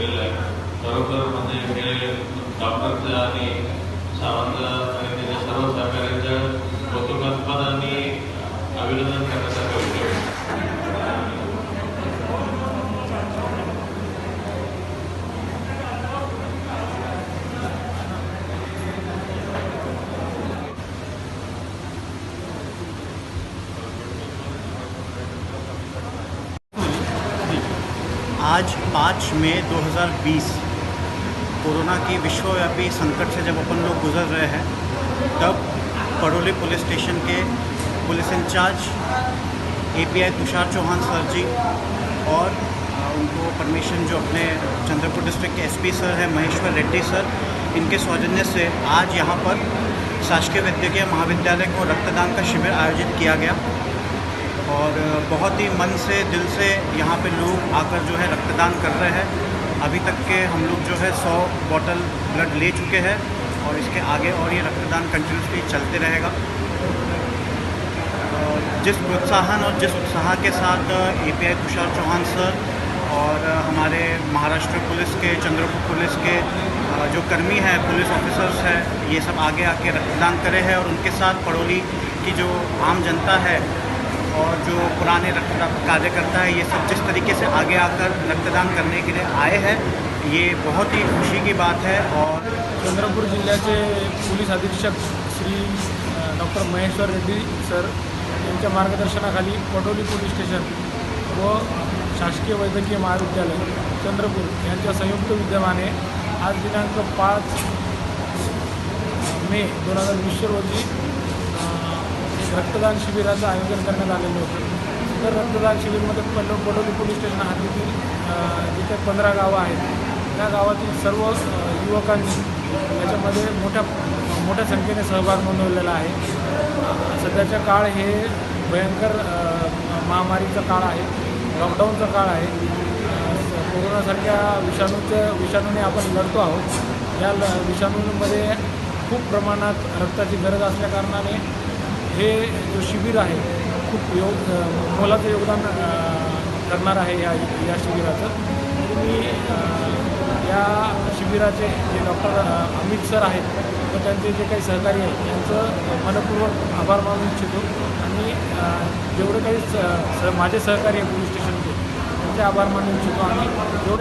केलेलं आहे खरोखर म्हणजे हे डॉक्टरचं आणि सावंत आणि त्याच्या सर्व सहकार्य आज 5 मई 2020 कोरोना की विश्वव्यापी संकट से जब अपन लोग गुजर रहे हैं, तब पड़ोली पुलिस स्टेशन के police incharge API Tushar Chauhan sir ji और उनको परमिशन जो अपने चंद्रपुर डिस्ट्रिक्ट के एसपी सर हैं, महेश्वर रेड्डी सर, इनके सौजन्य से आज यहाँ पर शासकीय वैद्यकीय महाविद्यालय को रक्तदान का शिविर आयोजित किया गया। और बहुत ही मन से, दिल से यहाँ पे लोग आकर जो है रक्तदान कर रहे हैं। अभी तक के हम लोग जो है 100 बॉटल ब्लड ले चुके हैं और इसके आगे और ये रक्तदान कंटिन्यूसली चलते रहेगा। जिस प्रोत्साहन और जिस उत्साह के साथ A P I Tushar Chauhan sir और हमारे महाराष्ट्र पुलिस के, चंद्रपुर पुलिस के, जो कर्मी हैं, पुलिस ऑफिसर्स हैं, ये सब आगे आके रक्तदान करे हैं और उनके साथ पड़ोली की जो आम जनता है और जो पुराने रक्तदान कार्यकर्ता है, ये सब जिस तरीके से आगे आकर रक्तदान करने के लिए आए हैं, ये बहुत ही खुशी की बात है और चंद्रपूर जिल्ह्याचे पोलीस अधीक्षक श्री डॉक्टर महेश्वर रेड्डी सर यांच्या मार्गदर्शनाखाली पटोली पोलीस स्टेशन व शासकीय वैद्यकीय महाविद्यालय चंद्रपूर यांच्या संयुक्त विद्यमाने आज दिनांक पाच मे दोन हज़ार वीस रोजी रक्तदान शिबिराचं आयोजन करण्यात आलेलं होतं. तर रक्तदान शिबिरमध्ये पलो पडोली पोलीस स्टेशन हद्दीतील जिथे पंधरा गावं आहेत त्या गावातील सर्व युवकांनी याच्यामध्ये मोठ्या मोठ्या संख्येने सहभाग नोंदवलेला आहे. सध्याचा काळ हे भयंकर महामारीचा काळ आहे लॉकडाऊनचा काळ आहे. कोरोनासारख्या विषाणूच्या विषाणूने आपण लढतो आहोत. या ल विषाणूंमध्ये खूप प्रमाणात रक्ताची गरज असल्याकारणाने हे जो शिबिर आहे खूप योग मोलाचं योगदान करणार आहे या या शिबिराचं. मी या शिबिराचे जे डॉक्टर अमित सर आहेत व त्यांचे जे काही सहकारी आहेत यांचं मनपूर्वक आभार मानू इच्छितो. आणि जेवढे काही स स- माझे सहकारी आहे पोलीस स्टेशनचे त्यांचे आभार मानू इच्छितो. आणि जेवढे